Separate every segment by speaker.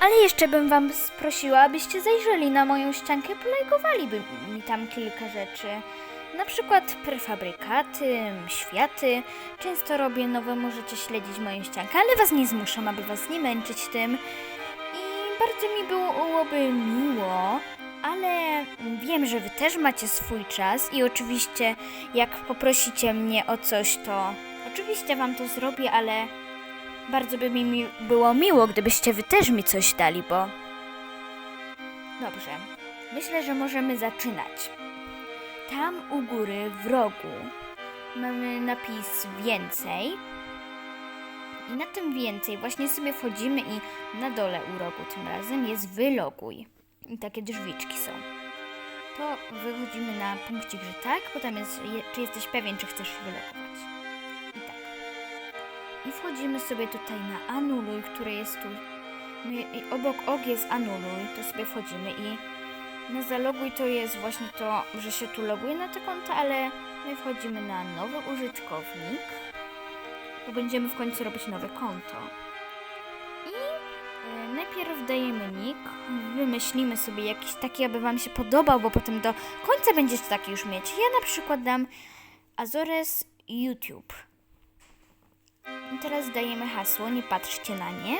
Speaker 1: Ale jeszcze bym wam prosiła, abyście zajrzeli na moją ściankę polajkowaliby mi tam kilka rzeczy. Na przykład prefabrykaty, światy. Często robię nowe, możecie śledzić moją ściankę, ale was nie zmuszam, aby was nie męczyć tym. I bardzo mi byłoby miło, ale wiem, że wy też macie swój czas i oczywiście jak poprosicie mnie o coś, to oczywiście wam to zrobię, ale bardzo by mi było miło, gdybyście wy też mi coś dali, bo... Dobrze, myślę, że możemy zaczynać. Tam u góry w rogu mamy napis więcej. I na tym więcej właśnie sobie wchodzimy i na dole u rogu tym razem jest wyloguj. I takie drzwiczki są. To wychodzimy na punkcik, że tak, potem jest, je, czy jesteś pewien, czy chcesz wylogować. I wchodzimy sobie tutaj na anuluj, który jest tu. No obok og jest anuluj, to sobie wchodzimy i na zaloguj to jest właśnie to, że się tu loguje na te konta, ale my wchodzimy na nowy użytkownik, bo będziemy w końcu robić nowe konto. I e, najpierw dajemy nick, wymyślimy sobie jakiś taki, aby Wam się podobał, bo potem do końca będziecie taki już mieć. Ja na przykład dam Azores YouTube. Teraz dajemy hasło, nie patrzcie na nie.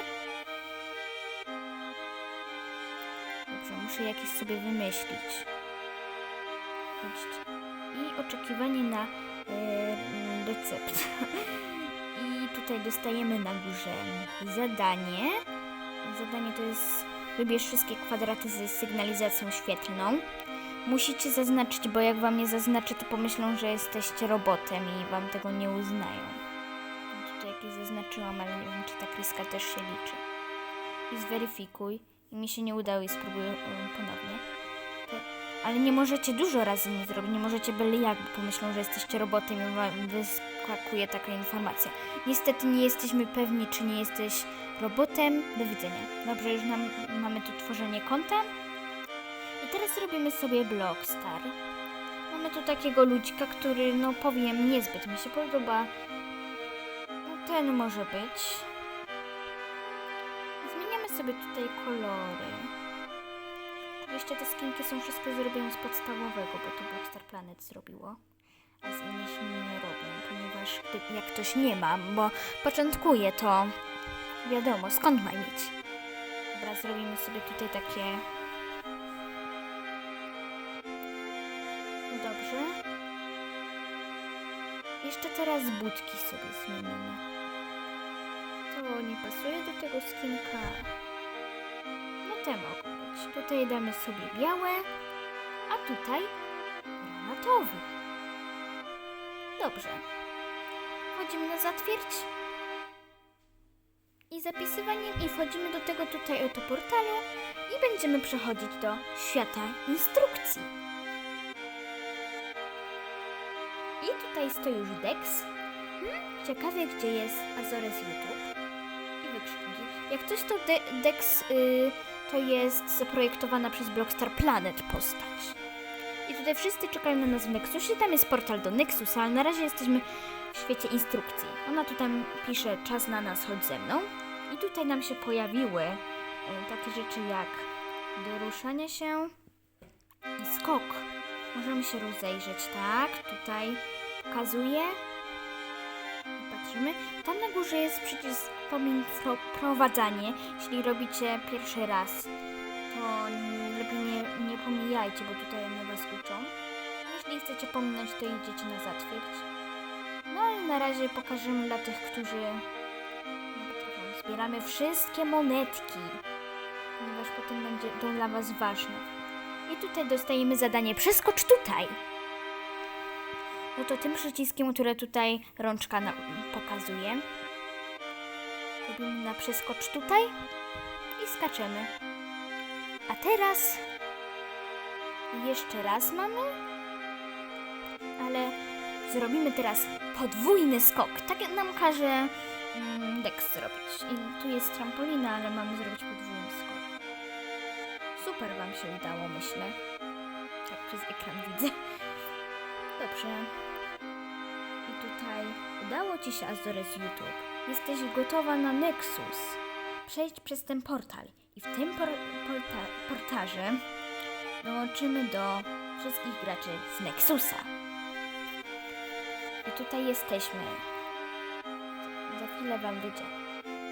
Speaker 1: Dobrze, muszę jakieś sobie wymyślić. I oczekiwanie na e, recept. I tutaj dostajemy na górze zadanie. Zadanie to jest wybierz wszystkie kwadraty z sygnalizacją świetlną. Musicie zaznaczyć, bo jak wam nie zaznaczy, to pomyślą, że jesteście robotem i wam tego nie uznają. Jakieś zaznaczyłam, ale nie wiem, czy ta kreska też się liczy. I zweryfikuj. I mi się nie udało i spróbuję um, ponownie. Te- Ale nie możecie dużo razy nie zrobić, nie możecie byle jak, bo pomyślą, że jesteście robotem i wam wyskakuje taka informacja. Niestety nie jesteśmy pewni, czy nie jesteś robotem. Do widzenia. Dobrze, już nam, mamy tu tworzenie konta. I teraz robimy sobie Blockstar. Mamy tu takiego ludzika, który, no powiem, niezbyt mi się podoba. No ten może być. Zmieniamy sobie tutaj kolory. Oczywiście te skinki są wszystkie zrobione z podstawowego, bo to Blackstar Planet zrobiło. A z innych nie robią, ponieważ gdy, jak ktoś nie ma, bo początkuje to wiadomo, skąd ma mieć. Dobra, zrobimy sobie tutaj takie... Dobrze. Jeszcze teraz budki sobie zmienimy. Nie pasuje do tego skinka. No te mogą być. Tutaj damy sobie białe, a tutaj granatowy. Dobrze. Wchodzimy na zatwierdź. I zapisywaniem i wchodzimy do tego tutaj oto portalu i będziemy przechodzić do świata instrukcji. I tutaj stoi już Dex. Hmm, ciekawie, gdzie jest Azores YouTube. Jak coś to De- Dex y, to jest zaprojektowana przez Blockstar Planet postać. I tutaj wszyscy czekają na nas w Nexusie. Tam jest portal do Nexusa, ale na razie jesteśmy w świecie instrukcji. Ona tutaj pisze czas na nas, chodź ze mną. I tutaj nam się pojawiły e, takie rzeczy jak do ruszania się i skok. Możemy się rozejrzeć, tak? Tutaj pokazuje. Patrzymy. Tam na górze jest przycisk pomiń pro, prowadzanie. Jeśli robicie pierwszy raz, to lepiej nie, nie pomijajcie, bo tutaj one was uczą. Jeśli chcecie pominąć, to idziecie na zatwierdź. No ale na razie pokażemy dla tych, którzy. Zbieramy wszystkie monetki, ponieważ potem będzie to dla was ważne. I tutaj dostajemy zadanie przeskocz tutaj. No to tym przyciskiem, które tutaj rączka pokazuje. Robimy na przeskocz tutaj i skaczemy. A teraz jeszcze raz mamy, ale zrobimy teraz podwójny skok. Tak jak nam każe mm, Dex zrobić. I tu jest trampolina, ale mamy zrobić podwójny skok. Super Wam się udało, myślę. Tak przez ekran widzę. Dobrze. I tutaj udało Ci się Azores YouTube. Jesteś gotowa na Nexus. przejść przez ten portal. I w tym por porta portarze dołączymy do wszystkich graczy z Nexusa. I tutaj jesteśmy. Za chwilę wam wyjdzie.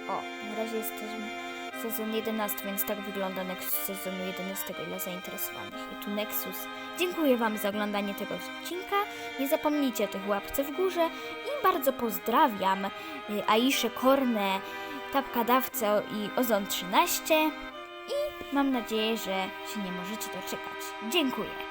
Speaker 1: O, na razie jesteśmy sezon 11, więc tak wygląda Nexus sezonu 11 dla zainteresowanych. I tu Nexus. Dziękuję wam za oglądanie tego odcinka. Nie zapomnijcie o tych łapce w górze i bardzo pozdrawiam y, Aiszę Kornę, Tapka Dawco i Ozon 13 i mam nadzieję, że się nie możecie doczekać. Dziękuję.